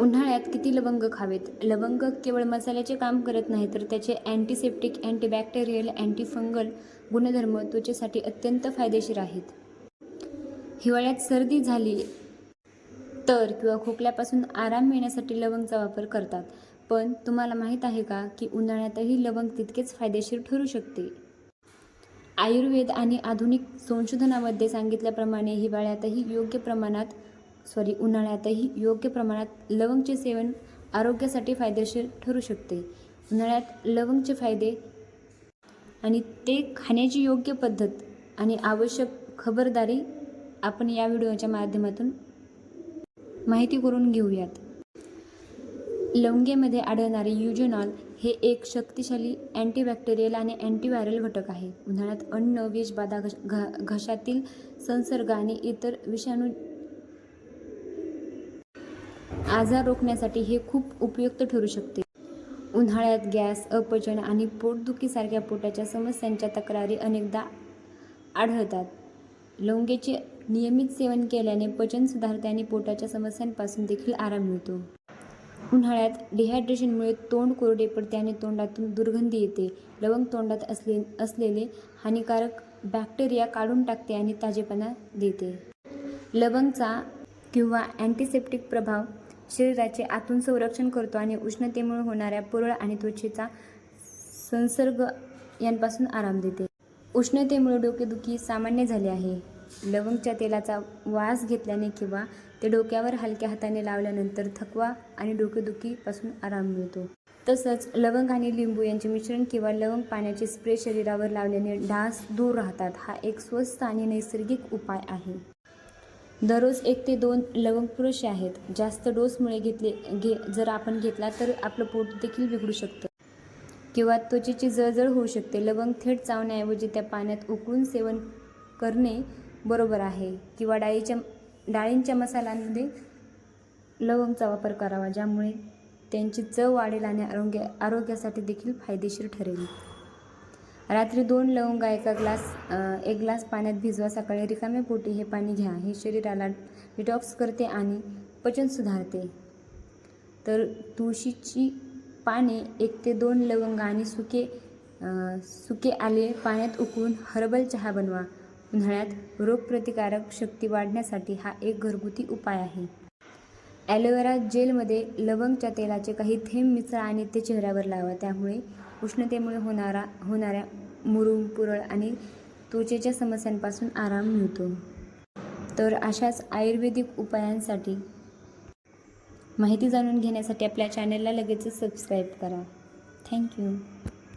उन्हाळ्यात किती लवंग खावेत? लवंग केवळ मसाल्याचे काम करत नाही तर त्याचे अँटीसेप्टिक अँटीबॅक्टेरियल अँटीफंगल गुणधर्म त्वचेसाठी अत्यंत फायदेशीर आहेत. हिवाळ्यात सर्दी झाली तर किंवा खोकल्यापासून आराम मिळण्यासाठी लवंगचा वापर करतात. पण तुम्हाला माहीत आहे का की उन्हाळ्यातही लवंग तितकेच फायदेशीर ठरू शकते? आयुर्वेद आणि आधुनिक संशोधनामध्ये सांगितल्याप्रमाणे हिवाळ्यातही योग्य प्रमाणात सॉरी उन्हाळ्यातही योग्य प्रमाणात लवंगचे सेवन आरोग्यासाठी फायदेशीर ठरू शकते. उन्हाळ्यात लवंगचे फायदे आणि ते खाण्याची योग्य पद्धत आणि आवश्यक खबरदारी आपण या व्हिडिओच्या माध्यमातून माहिती करून घेऊयात. लवंगेमध्ये आढळणारे युजनॉल हे एक शक्तिशाली अँटीबॅक्टेरियल आणि अँटीव्हायरल घटक आहे. उन्हाळ्यात अन्न विषबाधा घश घ घशातील संसर्ग आणि इतर विषाणू आजार रोखण्यासाठी हे खूप उपयुक्त ठरू शकते. उन्हाळ्यात गॅस अपचन आणि पोटदुखीसारख्या पोटाच्या समस्यांच्या तक्रारी अनेकदा आढळतात. लवंगेचे नियमित सेवन केल्याने पचन सुधारते आणि पोटाच्या समस्यांपासून देखील आराम मिळतो. उन्हाळ्यात डिहायड्रेशनमुळे तोंड कोरडे पडते आणि तोंडातून दुर्गंधी येते. लवंग तोंडात असले असलेले हानिकारक बॅक्टेरिया काढून टाकते आणि ताजेपणा देते. लवंगचा किंवा अँटीसेप्टिक प्रभाव शरीराचे आतून संरक्षण करतो आणि उष्णतेमुळे होणाऱ्या पुरळ आणि त्वचेचा संसर्ग यांपासून आराम देते. उष्णतेमुळे डोकेदुखी सामान्य झाले आहे. लवंगच्या तेलाचा वास घेतल्याने किंवा ते डोक्यावर हलक्या हाताने लावल्यानंतर थकवा आणि डोकेदुखीपासून आराम मिळतो. तसंच लवंग आणि लिंबू यांचे मिश्रण किंवा लवंग पाण्याचे स्प्रे शरीरावर लावल्याने डास दूर राहतात. हा एक स्वस्त आणि नैसर्गिक उपाय आहे. दररोज एक ते दोन लवंग पुरुष आहेत. जास्त डोसमुळे घेतले घे जर आपण घेतला तर आपलं पोट देखील बिघडू शकतं. किंवा त्वचेची जळजळ होऊ शकते. लवंग थेट चावण्याऐवजी त्या पाण्यात उकळून सेवन करणे बरोबर आहे. किंवा डाळीच्या डाळींच्या मसाल्यांमध्ये लवंगचा वापर करावा ज्यामुळे त्यांची चव वाढेल आणि आरोग्य आरोग्यासाठी देखील फायदेशीर ठरेल. रात्री दोन लवंगा एका ग्लास एक ग्लास पाण्यात भिजवा सकाळी रिकामे पोटी हे पाणी घ्या. हे शरीराला डिटॉक्स करते आणि पचन सुधारते. तर तुळशीची पाने एक ते दोन लवंग आणि सुके सुके आले पाण्यात उकळून हर्बल चहा बनवा. उन्हाळ्यात रोगप्रतिकारक शक्ती वाढण्यासाठी हा एक घरगुती उपाय आहे. ॲलोवेरा जेलमध्ये लवंगच्या तेलाचे काही थेंब मिसळा आणि ते चेहऱ्यावर लावा. त्यामुळे उष्णतेमुळे होणारा होणाऱ्या मुरुम पुरळ आणि त्वचेच्या समस्यांपासून आराम मिळतो. तर अशाच आयुर्वेदिक उपायांसाठी माहिती जाणून घेण्यासाठी आपल्या चॅनलला लगेचच सबस्क्राईब करा. थँक्यू.